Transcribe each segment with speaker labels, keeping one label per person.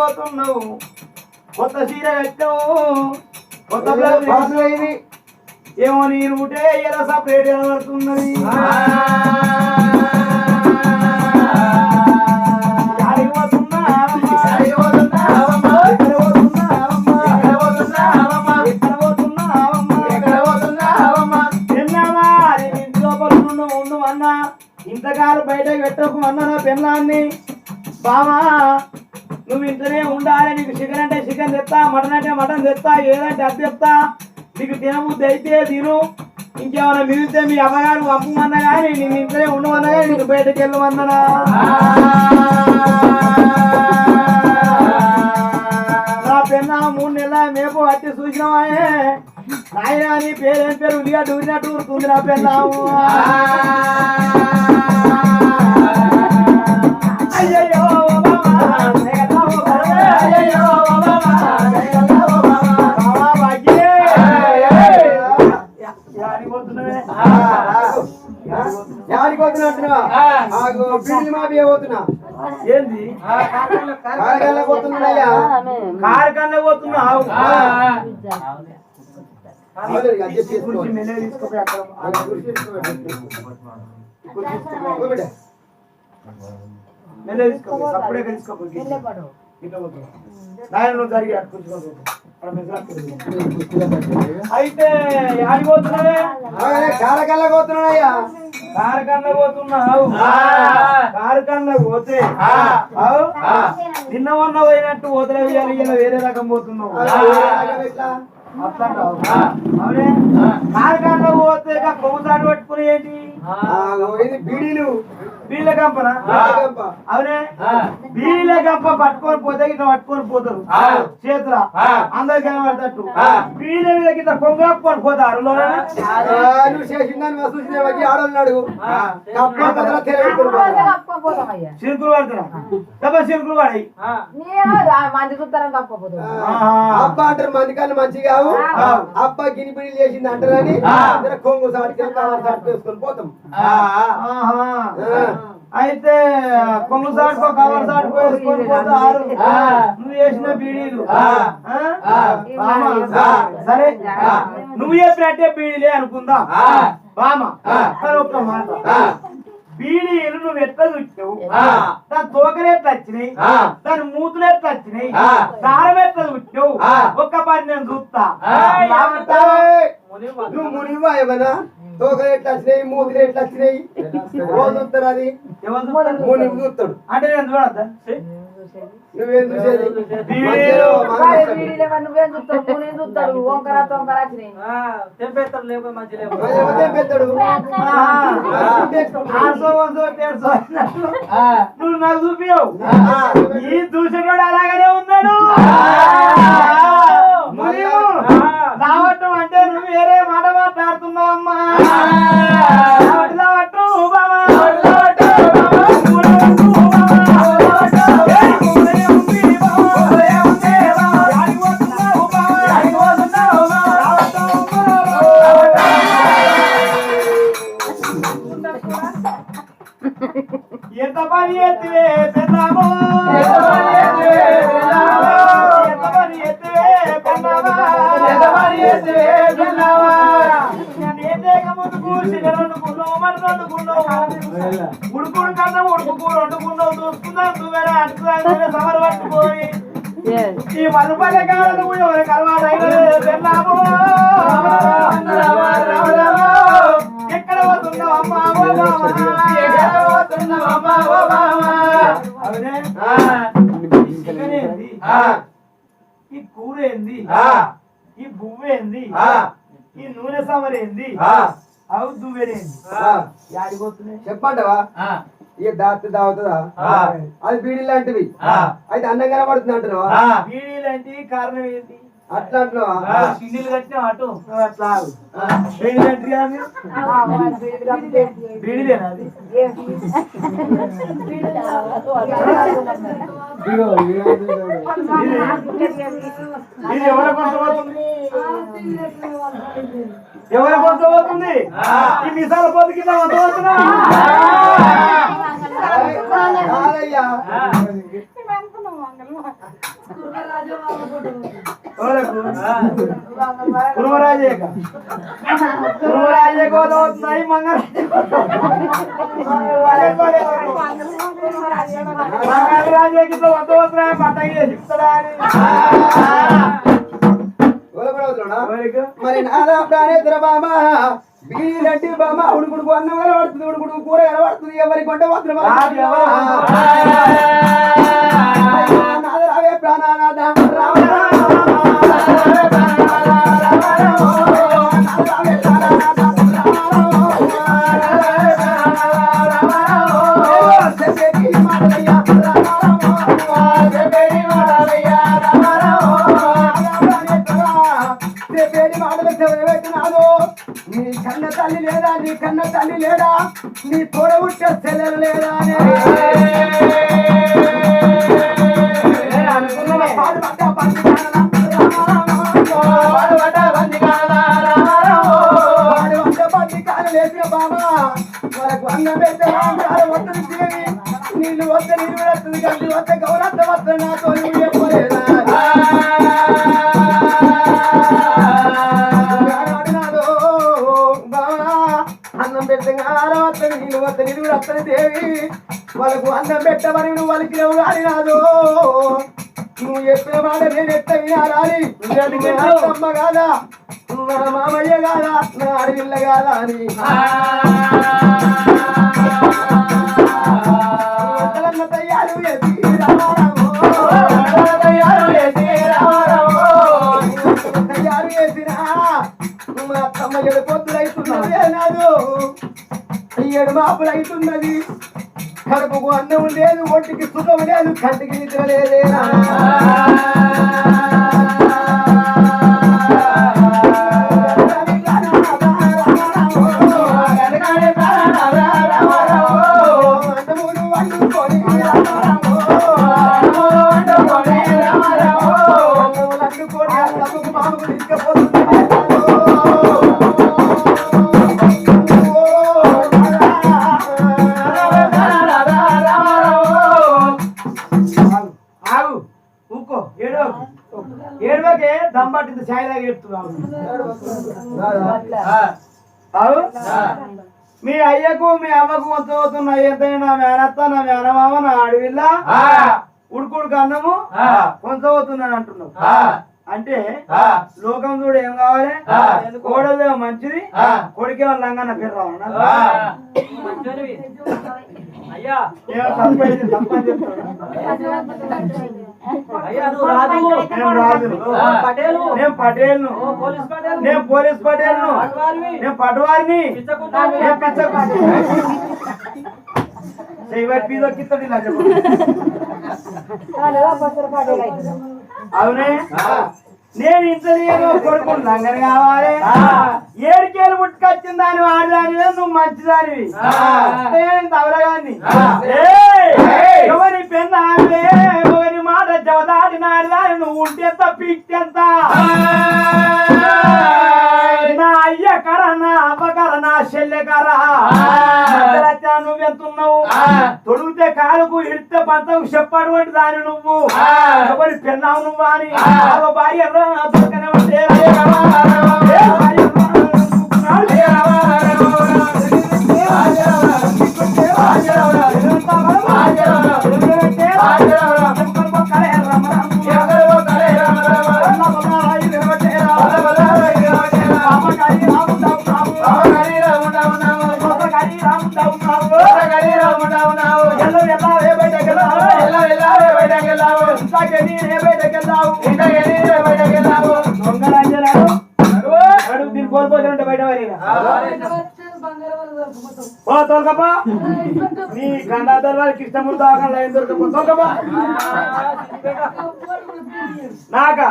Speaker 1: పోతున్నావు? కొత్త చీర కట్టావు? కొత్త ఇది. ఏమో నీ రూటే ఎలా సపరేట్ కనబడుతున్నది నేను ఇంతకాలం బయటకు పెట్టకు అన్నా నా పెన్నాన్ని. బామా నువ్వు ఇంట్లోనే ఉండాలి నీకు చికెన్ అంటే చికెన్ తెస్తా మటన్ అంటే మటన్ తెస్తా ఏదంటే అది తెస్తా నీకు తినబుద్ధి అయితే తిను. ఇంకేమైనా మిగిలితే మీ అమ్మగారు పంపమన్నా కానీ నేను ఇంట్లోనే ఉండమన్నా కానీ నీకు బయటకు వెళ్ళమన్నా నా పెన్న మూడు నెలల మేపు వచ్చి చూసినావాయే నాయన నీ పేరేం పేరు? ఉలిగా దూరినట్టు ఊరుతుంది నా పెన్నాము అయ్యయ్యో
Speaker 2: ఆ కుర్చీ తీసుకో. ఓ బిడ్డ.
Speaker 1: మెల్లగా తీసుకోపోయి అప్పుడే పోతుంది. నాయన జరిగి అటు కూర్చోకపోతే. అక్కడ మెల్లగా అయితే
Speaker 2: కారకాల పోతున్నాయ్యా
Speaker 1: కారు కన్నా పోతున్నావు. కారు కన్నా పోతే? నిన్న మొన్న పోయినట్టు వదిలే వేయాలి ఇలా వేరే రకం పోతున్నావు. అట్లా కారు కన్నా పోతే తాడు పట్టుకుని ఏంటి?
Speaker 2: ఇది బీడీలు.
Speaker 1: అవునే? గంప పట్టుకొని పోతే ఇట్లా పట్టుకొని పోతారు. చేతుల. అందరికి కనబడతట్టు వీళ్ళ మీద ఇట్లా కొంగప్పుకొని పోతారు చిరుకులు పడతారా? డబ్బా చిరుకులు పడాయి
Speaker 3: మంది చూస్తారని తప్పపోతుంది
Speaker 2: అబ్బ అంటారు మంది కన్నా మంచి కావు. అబ్బ గిని బిడి చేసింది అంటారని కొంగు సాటికి కావాలి సాటి వేసుకొని పోతాం.
Speaker 1: అయితే కొంగు సాటుకో కవర్ సాటుకో వేసుకొని పోతారు నువ్వు చేసిన బీడీలు. సరే. నువ్వు చెప్పినట్టే బీడీలే అనుకుందాం. బామ. ఒక్క మాట. బీడీలు నువ్వు ఎట్లా చూచావు దాని తోకలు ఎట్లా వచ్చినాయి? దాని మూతులు ఎట్లా వచ్చినాయి? దారం ఎట్లా చూచావు ఒక్క పని నేను చూస్తా?
Speaker 2: నువ్వు మునివా ఏమన్నా తోకలు ఎట్లా వచ్చినాయి? మూతులు ఎట్లా వచ్చినాయి? రోజు చూస్తారు అది? మునివి చూస్తాడు
Speaker 1: అంటే నేను చూడద్దా
Speaker 2: నువ్వేం చూసేది?
Speaker 3: నువ్వేం చూస్తావు? నువ్వేం చూస్తాడు తొంకర వచ్చినాయి.
Speaker 1: నువ్వు నాకు చూపియవు. ఈ దూషకుడు అలాగనే ఉన్నాడు. ఉడుకుడు కన్నా ఉడుకు కూర వండుకున్నావు చూసుకున్నావు నువ్వేనా అట్టుకున్నా పట్టుకొని ఈ మధుపల్లె కావాలి ఎవరికి అలవాటు అయినది ఈ బువ్వ ఏంది? ఈ నూనె సమరేంది అవు దువ్వెనేంది యాడిపోతున్నాయి
Speaker 2: చెప్పండవా ఇక దాత దావుతుందా. అది బీడీ లాంటివి. అయితే అన్నం కనబడుతుంది అంటున్నావా?
Speaker 1: బీడీలంటే కారణం ఏంటి?
Speaker 2: అట్లా
Speaker 1: ఎవరి కొంత పోతుంది? ఈ మిసాల పొద్దు కింద కొంత పోతున్నా
Speaker 2: కాదయ్యా.
Speaker 1: కురుమరాజే కోత అవుతున్నాయి మంగళరాజేకి ఇట్లా వంద వస్తున్నాయి పట్టకి చెప్తాడా అని.
Speaker 2: గొలగొలవుతున్నాడా?
Speaker 1: ఎవరికి?
Speaker 2: మరి నాదా ప్రాణేతర బామ. బీలంటి బామ ఉడుకుడుకు అన్నం కలబడుతుంది ఉడుకుడుకు కూర కలబడుతుంది ఎవరి కొంట మాత్రం అన్నం పెడితే రామరాలు వస్తుంది దేవి నీళ్ళు వస్తే నీళ్ళు వస్తుంది వస్తే గౌరత్త వస్తుంది నాతో నువ్వు చెప్పలేదా? నీళ్ళు నీళ్ళు దేవి వాళ్ళకు అన్నం పెట్టమని నువ్వు వాళ్ళకి నువ్వు కానీ రాదు. నువ్వు చెప్పిన మాట నేను ఎట్ట వినాలి అమ్మ కాదా? మన మామయ్య కాదా? నా అడవిల్ల కాదా అని. తయ్యారు చేసినా మా అత్తమ్మ ఏడు పొద్దులైతున్నది నాదు ఏడు మాపులు అవుతున్నది కడుపుకు అన్నం లేదు ఒంటికి సుఖం లేదు కంటికి నిద్ర లేదేనా?
Speaker 1: అవుతున్న ఎంతైనా నా మేనత్త నా మేనమామ నా అడవిల్లా ఉడుకుడుకు అన్నము కొంత అవుతున్నాను అంటున్నావు. అంటే లోకం చూడు ఏం కావాలి? కోడలేమో మంచిది కొడుకేమో లంగన్న పేరు రావణ
Speaker 4: అయ్యా.
Speaker 1: నేను
Speaker 4: పటేలు.
Speaker 1: నేను పటేల్ను
Speaker 4: ఓ పోలీస్ పటేలు.
Speaker 1: నేను పటవారిని. నేను చేయబట్టి ఇలా అవునే? నేను ఇంత నేను కొడుకు లంగని కావాలి. ఏడికేలు పుట్టుకొచ్చిన దాని వాడిదానివే నువ్వు మంచిదానివి నేను తవలగాన్ని ఎవరి ఆవిడే ఎవరి మాట జవదాడి నాడిదాని నువ్వు ఉంటే పీక్తెంత నా అయ్య కర నా అవ్వ కర నా చెల్లె కర. మధ్యలో నువ్వెంతున్నావు తొడిగితే కాలుకు ఇడితే పంతకు చెప్పటువంటి దాని నువ్వు ఎవరి పెన్నావు నువ్వు అని భార్య నా దొరకనే ఉంటే రే నీ గండాధర్ వారి కృష్ణమూర్తి దాకా లైన్ దొరకపో తోలకప్పా నాకా.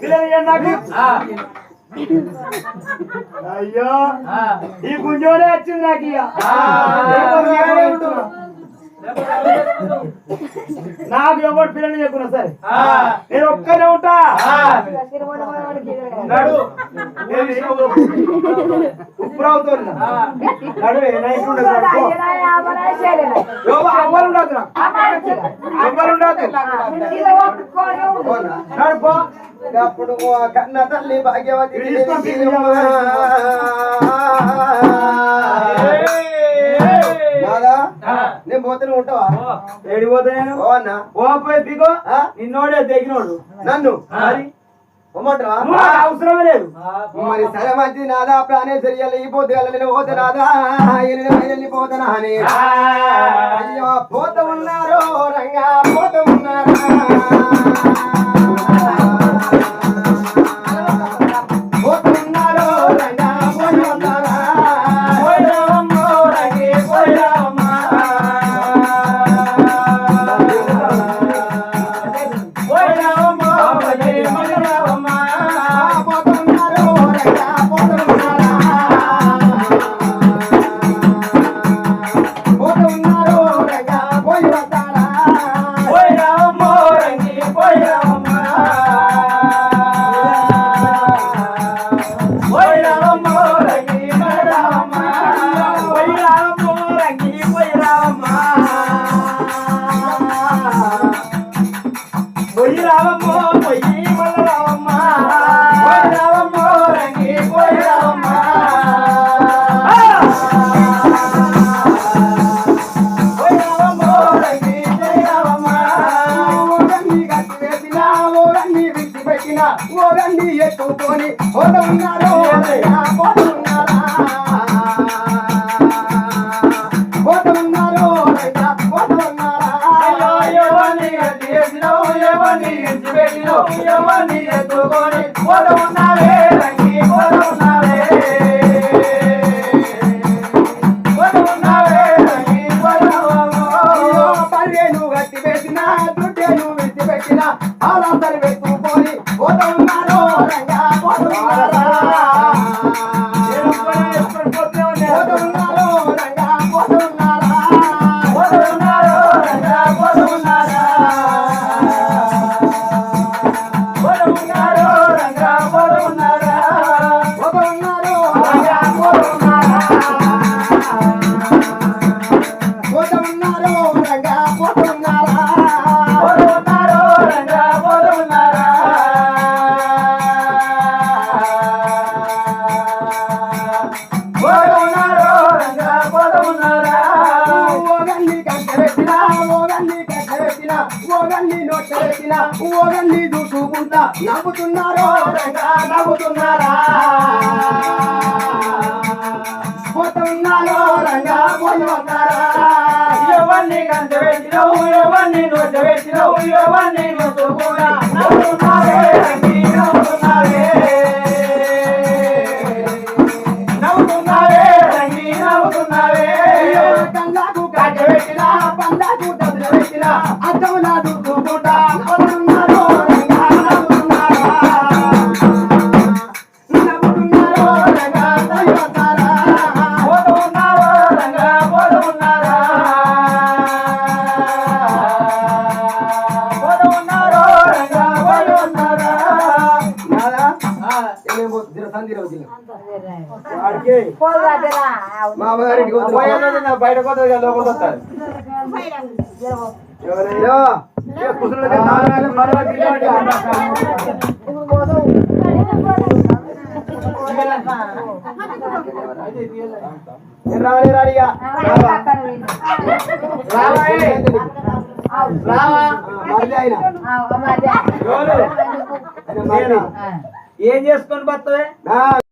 Speaker 1: పిల్లలు నాకు? అయ్యో. ఈ గుంజోనే వచ్చింది నాకు ఇక. నాకు ఎవరు పిల్లలు చెప్పున్నా సరే.
Speaker 4: ఆ.
Speaker 1: నేను ఒక్కనే ఉంటా.
Speaker 4: ఆ.
Speaker 1: నడు. ఉప్పురావుతో. నడువే నైట్ ఉండదు ఉండదు ఉండదు.
Speaker 2: అప్పుడు కన్న తల్లి భాగ్యవతి
Speaker 4: ఆ.
Speaker 2: నేను పోతూనే ఉంటావా.
Speaker 1: ఏడిపోతా నేను?
Speaker 2: ఓ అన్న.
Speaker 1: ఓ పోయి బిగో? నిన్నోడే తెగినోడు.
Speaker 2: నన్ను?
Speaker 1: మరి? అవసరమే లేదు.
Speaker 2: మరి సరే మంచిది నాదా? ప్రాణేశ్వరి వెళ్ళిపోతే వెళ్ళని పోతే నాదా? వెళ్ళిపోతానా అని అయ్యో పోత ఉన్నారు కట్టబెట్టిన ఓగన్ని నొట్టబెట్టిన ఓగన్ని చూసుకుంటా నవ్వుతున్నారో నవ్వుతున్నారా? పోతున్నారో రంగా వస్తారా?
Speaker 1: ఎవరిని కంట పెట్టినవు ఎవరిని నోట పెట్టినవు ఎవరిని నవ్వుతున్నావే నవ్వుతున్నావే రంగి నవ్వుతున్నావే
Speaker 2: కళ్ళకు కట్టబెట్టిన పందాకు మా అమ్మగారింటికి పోతున్నా.
Speaker 1: బయట కొత్త లోపల వస్తారు
Speaker 2: ఎవరయ్యో? ఏ రాడిగా. రావా?
Speaker 1: చేసుకొని బతవే
Speaker 2: నా